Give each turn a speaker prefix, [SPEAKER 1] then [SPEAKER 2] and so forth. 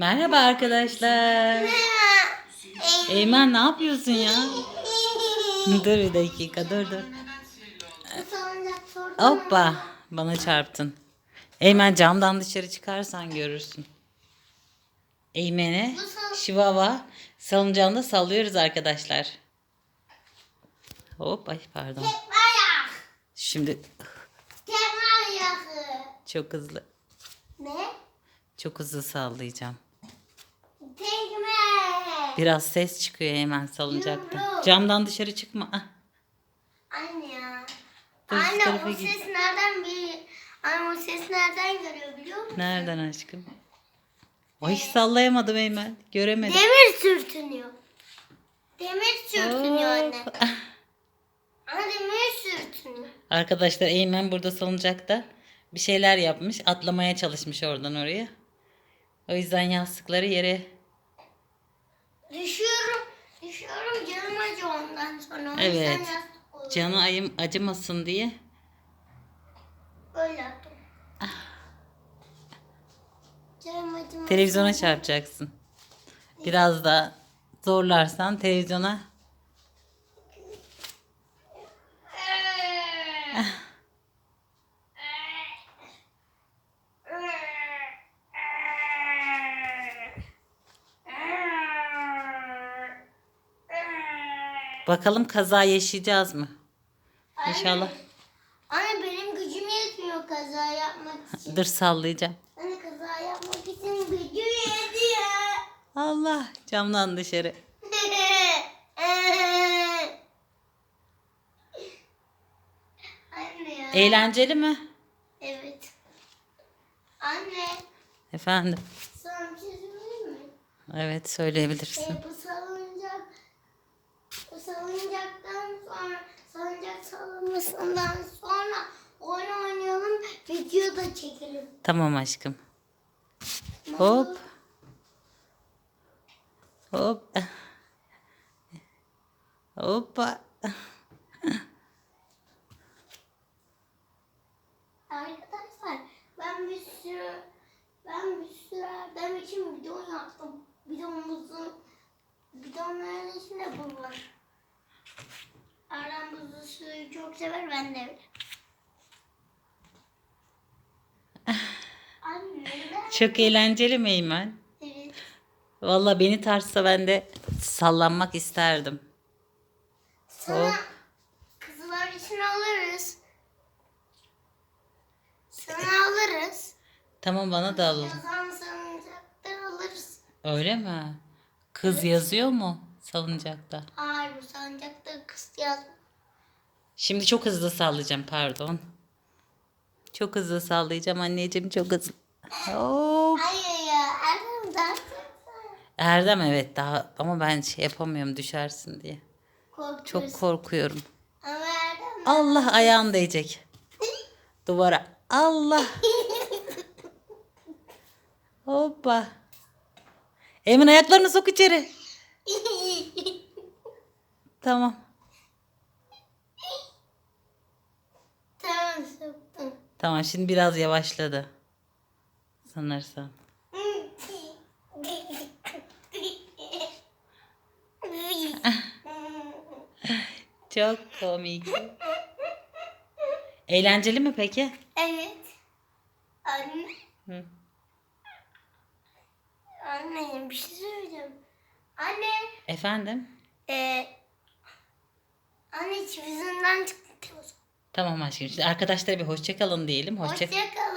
[SPEAKER 1] Merhaba arkadaşlar. Eymen ne yapıyorsun ya? dur bir dakika dur dur. Hoppa bana çarptın. Eymen camdan dışarı çıkarsan görürsün. Eymen'i Şivava salıncağında sallıyoruz arkadaşlar. Hop ay pardon. Şimdi çok hızlı
[SPEAKER 2] Ne?
[SPEAKER 1] çok hızlı sallayacağım. Biraz ses çıkıyor hemen salıncakta. Camdan dışarı çıkma. Ah,
[SPEAKER 2] Anne ya. Anne
[SPEAKER 1] tarafa git.
[SPEAKER 2] ses nereden bir Anne o ses nereden görüyor biliyor musun?
[SPEAKER 1] Nereden aşkım? Ay hiç sallayamadım Eymen. Göremedim.
[SPEAKER 2] Demir sürtünüyor. Demir sürtünüyor anne.
[SPEAKER 1] Hop.
[SPEAKER 2] Anne demir sürtünüyor.
[SPEAKER 1] Arkadaşlar Eymen burada salıncakta bir şeyler yapmış. Atlamaya çalışmış oradan oraya. O yüzden yastıkları yere
[SPEAKER 2] Düşüyorum. Düşüyorum canım acıyor ondan sonra. O
[SPEAKER 1] Evet.
[SPEAKER 2] yüzden yastık koydum.
[SPEAKER 1] canı ayım acımasın diye.
[SPEAKER 2] Öyle yaptım. Canım acımasın.
[SPEAKER 1] Televizyona çarpacaksın. Biraz da zorlarsan televizyona bakalım kaza yaşayacağız mı? İnşallah.
[SPEAKER 2] Anne benim gücüm yetmiyor kaza yapmak için.
[SPEAKER 1] Dur sallayacağım.
[SPEAKER 2] Anne kaza yapmak için gücüm yetiyor.
[SPEAKER 1] Allah camdan dışarı.
[SPEAKER 2] Anne.
[SPEAKER 1] Eğlenceli mi?
[SPEAKER 2] Evet. Anne
[SPEAKER 1] Efendim.
[SPEAKER 2] sana bir şey söyleyeyim mi?
[SPEAKER 1] Evet söyleyebilirsin.
[SPEAKER 2] E, bu salıncak bu salıncaktan sonra salıncak salınmasından sonra oyun oynayalım video da çekelim.
[SPEAKER 1] Tamam aşkım. Hop. Hop. Hoppa.
[SPEAKER 2] Arkadaşlar ben bir sürü ben bir sürü Erdem için bidon yaptım. Bidonumuzun bidonların içinde bu var. Buzlu suyu çok sever ben de. Anne ben
[SPEAKER 1] Çok eğlenceli mi Eymen?
[SPEAKER 2] evet.
[SPEAKER 1] Valla beni tartsa ben de sallanmak isterdim.
[SPEAKER 2] Sana
[SPEAKER 1] Hop.
[SPEAKER 2] kızlar için alırız. Sana alırız.
[SPEAKER 1] Tamam bana da alalım.
[SPEAKER 2] Yazan salıncakta alırız.
[SPEAKER 1] Öyle mi? Kız yazıyor mu salıncakta?
[SPEAKER 2] Hayır bu salıncakta kız yaz.
[SPEAKER 1] Şimdi çok hızlı sallayacağım pardon. Çok hızlı sallayacağım anneciğim çok hızlı. Hop.
[SPEAKER 2] Hayır ya Erdem dersin.
[SPEAKER 1] Erdem evet daha ama ben şey yapamıyorum düşersin diye.
[SPEAKER 2] Korkuyorsun.
[SPEAKER 1] Çok korkuyorum.
[SPEAKER 2] Ama Erdem
[SPEAKER 1] Allah ayağım değecek. Duvara. Allah. Hoppa. Emin ayaklarını sok içeri. Tamam.
[SPEAKER 2] tamam soktum.
[SPEAKER 1] Tamam şimdi biraz yavaşladı. Sanırsam. Çok komik. Eğlenceli mi peki?
[SPEAKER 2] evet. Anne.
[SPEAKER 1] Hı.
[SPEAKER 2] Anne bir şey söyleyeceğim. Anne.
[SPEAKER 1] Efendim?
[SPEAKER 2] Ee, anne çivizinden çıktı.
[SPEAKER 1] Tamam aşkım. Şimdi arkadaşlara bir hoşça kalın diyelim. Hoşça
[SPEAKER 2] Hoşçakalın.